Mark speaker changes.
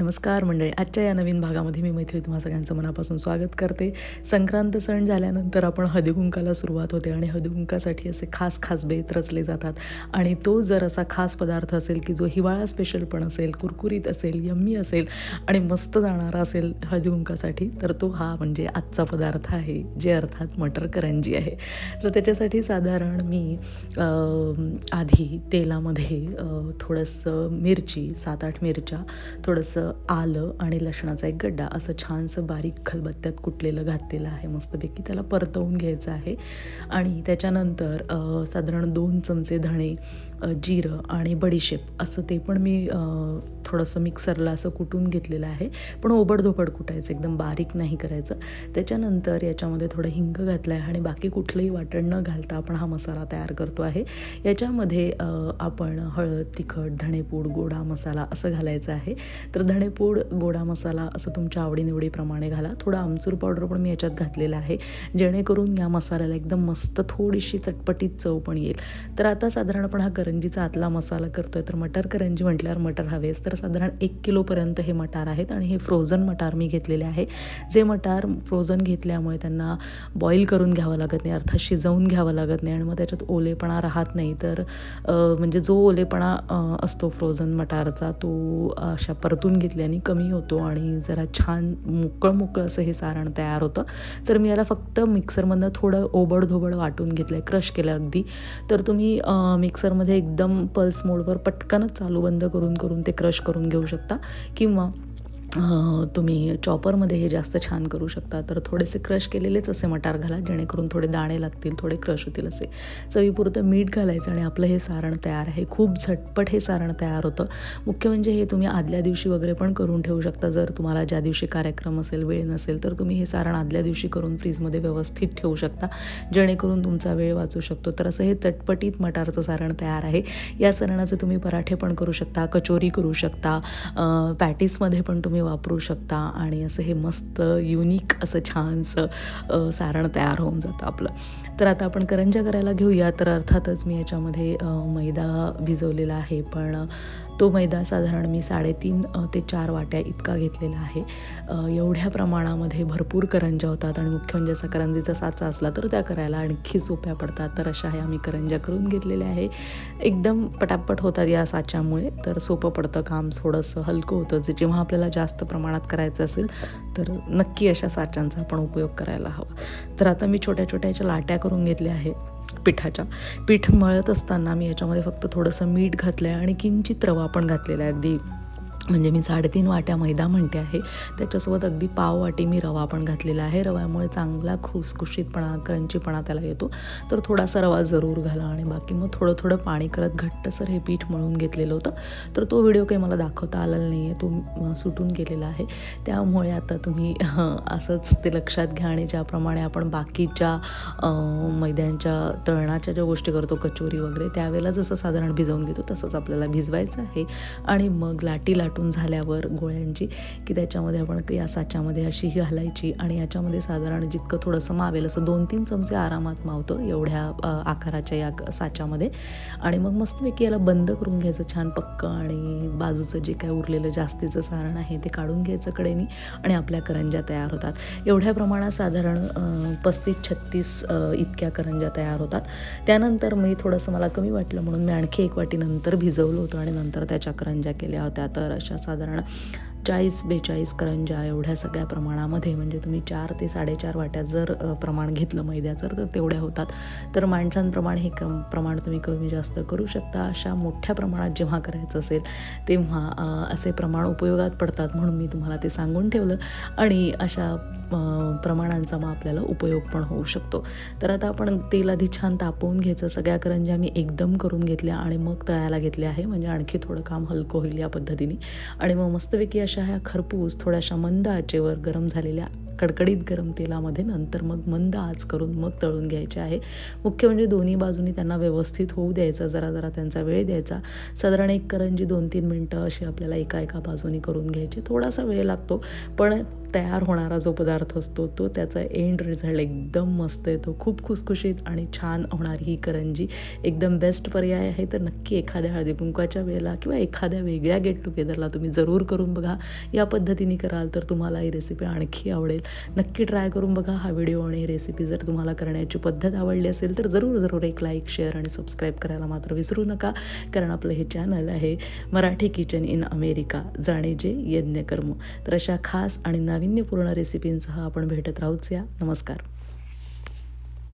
Speaker 1: नमस्कार मंडळी आजच्या या नवीन भागामध्ये मी मैत्री तुम्हा सगळ्यांचं मनापासून स्वागत करते. संक्रांत सण झाल्यानंतर आपण हळदीकुंकाला सुरुवात होते आणि हळदीकुंकासाठी असे खास खास बेत रचले जातात. आणि तो जर असा खास पदार्थ असेल की जो हिवाळा स्पेशल पण असेल कुरकुरीत असेल यम्मी असेल आणि मस्त जाणारा असेल हळदीकुंकासाठी तर तो हा म्हणजे आजचा पदार्थ आहे जे अर्थात मटर करंजी आहे. तर त्याच्यासाठी साधारण मी आधी तेलामध्ये थोडंसं मिरची सात आठ मिरच्या थोडंसं आलं आणि लसणाचा एक गड्डा असं छानसं बारीक खलबत्त्यात कुटलेलं घातलेलं आहे मस्तपैकी. त्याला परतवून घ्यायचं आहे. आणि त्याच्यानंतर साधारण दोन चमचे धणे जिरं आणि बडीशेप असं ते पण मी थोडंसं मिक्सरला असं कुटून घेतलेलं आहे. पण ओबडधोबड कुटायचं एकदम बारीक नाही करायचं. त्याच्यानंतर याच्यामध्ये थोडं हिंग घातलं आहे आणि बाकी कुठलंही वाटण न घालता आपण हा मसाला तयार करतो आहे. याच्यामध्ये आपण हळद तिखट धणेपूड गोडा मसाला असं घालायचं आहे. तर धणेपूड गोडा मसाला असं तुमच्या आवडीनिवडीप्रमाणे घाला. थोडा आमचूर पावडर पण मी याच्यात घातलेला आहे. जेणेकरून या मसाल्याला एकदम मस्त थोडीशी चटपटीत चव पण येईल. तर आता साधारण आपण हा करंजीचा आतला मसाला करतोय. तर मटर करंजी म्हटल्यावर मटर हवेच तर साधारण एक किलोपर्यंत हे मटार आहेत आणि हे फ्रोझन मटार मी घेतलेले आहे. जे मटार फ्रोझन घेतल्यामुळे त्यांना बॉईल करून घ्यावं लागत नाही अर्थात शिजवून घ्यावं लागत नाही आणि मग त्याच्यात ओलेपणा राहत नाही. तर म्हणजे जो ओलेपणा असतो फ्रोझन मटारचा तो अशा परतून घेतल्याने कमी होतो आणि जरा छान मोकळं मोकळं असं हे सारण तयार होतं. तर मी याला फक्त मिक्सरमधनं थोडं ओबडधोबड वाटून घेतलं आहे क्रश केलं अगदी. तर तुम्ही मिक्सरमध्ये एकदम पल्स मोडवर पटकनच चालू बंद करून करून ते क्रश करून घेऊ शकता. किंवा तुम्ही चॉपरमध्ये हे जास्त छान करू शकता. तर थोडेसे क्रश केलेलेच असे मटार घाला जेणेकरून थोडे दाणे लागतील थोडे क्रश होतील असे. चवीपुरतं मीठ घालायचं आणि आपलं हे सारण तयार आहे. खूप झटपट हे सारण तयार होतं. मुख्य म्हणजे हे तुम्ही आदल्या दिवशी वगैरे पण करून ठेवू शकता. जर तुम्हाला ज्या दिवशी कार्यक्रम असेल वेळ नसेल तर तुम्ही हे सारण आदल्या दिवशी करून फ्रीजमध्ये व्यवस्थित ठेवू शकता. जेणेकरून तुमचा वेळ वाचू शकतो. तर असं हे चटपटीत मटारचं सारण तयार आहे. या सारणाचे तुम्ही पराठे पण करू शकता कचोरी करू शकता. पॅटीसमध्ये पण तुम्ही वापरू शकता आणि असं हे मस्त युनिक असं छानसं सारण तयार होऊन जातं आपलं. तर आता आपण करंजा करायला घेऊया. तर अर्थातच मी याच्यामध्ये मैदा भिजवलेला आहे. पण तो मैदा साधारण मी साडेतीन ते चार वाट्या इतका घेतलेला आहे. एवढ्या प्रमाणामध्ये भरपूर करंज्या होतात आणि मुख्य म्हणजे असा करंजीचा साचा असला तर त्या करायला आणखी सोप्या पडतात. तर अशा ह्या मी करंज्या करून घेतलेल्या आहे. एकदम पटापट होतात या साच्यामुळे तर सोपं पडतं काम थोडंसं हलकं होतं. जे जेव्हा आपल्याला जास्त प्रमाणात करायचं असेल तर नक्की अशा साच्यांचा आपण उपयोग करायला हवा. तर आता मी छोट्या छोट्या याच्या लाट्या करून घेतल्या आहे. पिठाच्या. पीठ मळत असताना मी याच्यामध्ये फक्त थोडंसं मीठ घातलं आहे आणि किंचित रवा पण घातलेला आहे. अगदी म्हणजे मी साडेतीन वाट्या मैदा म्हणते आहे. त्याच्यासोबत अगदी पाव वाटी मी रवा पण घातलेला आहे. रव्यामुळे चांगला खुसखुशीतपणा क्रंचीपणा त्याला येतो. तर थोडासा रवा जरूर घाला आणि बाकी मग थोडं थोडं पाणी करत घट्टसर हे पीठ मळून घेतलेलं होतं. तर तो व्हिडिओ काही मला दाखवता आलेला नाही आहे. तो सुटून गेलेला आहे. त्यामुळे आता तुम्ही असंच ते लक्षात घ्या आणि ज्याप्रमाणे आपण बाकीच्या मैद्यांच्या तळणाच्या ज्या गोष्टी करतो कचोरी वगैरे त्यावेळेला जसं साधारण भिजवून घेतो तसंच आपल्याला भिजवायचं आहे. आणि मग लाटी लाटून झाल्यावर गोळ्यांची की त्याच्यामध्ये आपण या साच्यामध्ये अशी ही घालायची आणि याच्यामध्ये साधारण जितकं थोडंसं मावेल असं दोन तीन चमचे आरामात मावतो एवढ्या आकाराच्या या क- साच्यामध्ये. आणि मग मस्तपैकी याला बंद करून घ्यायचं छान पक्क आणि बाजूचं जे काय उरलेलं जास्तीचं सारण आहे ते काढून घ्यायचं कडेनी आणि आपल्या करंज्या तयार होतात. एवढ्या प्रमाणात साधारण पस्तीस छत्तीस इतक्या करंज्या तयार होतात. त्यानंतर मी थोडंसं मला कमी वाटलं म्हणून मी आणखी एक वाटी नंतर भिजवलं होतं आणि नंतर त्याच्या करंज्या केल्या होत्या. तर अशा साधारण चाळीस बेचाळीस करंज्या एवढ्या सगळ्या प्रमाणामध्ये म्हणजे तुम्ही चार ते साडेचार वाट्या जर प्रमाण घेतलं मैद्याचं तर तेवढ्या होतात. तर माणसांप्रमाणे हे क्रम प्रमाण तुम्ही कमी जास्त करू शकता. अशा मोठ्या प्रमाणात जेव्हा करायचं असेल तेव्हा असे प्रमाण उपयोगात पडतात म्हणून मी तुम्हाला ते सांगून ठेवलं. आणि अशा प्रमाणांचा मग आपल्याला उपयोग पण होऊ शकतो. तर आता आपण तेल आधी छान तापवून घ्यायचं. सगळ्या करंज्या मी एकदम करून घेतल्या आणि मग तळायला घेतल्या आहे. म्हणजे आणखी थोडं काम हलकं होईल या पद्धतीने. आणि मग मस्तपैकी अशा ह्या खरपूस थोड्याशा मंद आचेवर गरम झालेल्या कडकडीत गरम तेलामध्ये नंतर मग मंद आच करून मग तळून घ्यायचे आहे. मुख्य म्हणजे दोन्ही बाजूनी त्यांना व्यवस्थित होऊ द्यायचं. जरा जरा त्यांचा वेळ द्यायचा. साधारण एक करंजी दोन तीन मिनटं अशी आपल्याला एका एका बाजूनी करून घ्यायची. थोडासा वेळ लागतो. पण तयार होणारा जो पदार्थ असतो तो त्याचा एंड रिझल्ट एकदम मस्त येतो. खूप खुसखुशीत आणि छान होणारी ही करंजी. एकदम बेस्ट पर्याय आहे. तर नक्की एखाद्या हळदी कुंकवाच्या वेळेला किंवा एखाद्या वेगळ्या गेट टुगेदरला तुम्ही जरूर करून बघा. या पद्धतीने कराल तर तुम्हाला ही रेसिपी आणखी आवडेल. नक्की ट्राय करून बघा हा व्हिडिओ आणि ही रेसिपी जर तुम्हाला करण्याची पद्धत आवडली असेल तर जरूर जरूर एक लाईक शेअर आणि सबस्क्राईब करायला मात्र विसरू नका. कारण आपलं हे चॅनल आहे मराठी किचन इन अमेरिका जाणे जे यज्ञकर्म. तर अशा खास आणि नाविन्यपूर्ण रेसिपींसह आपण भेटत राहूच या. नमस्कार.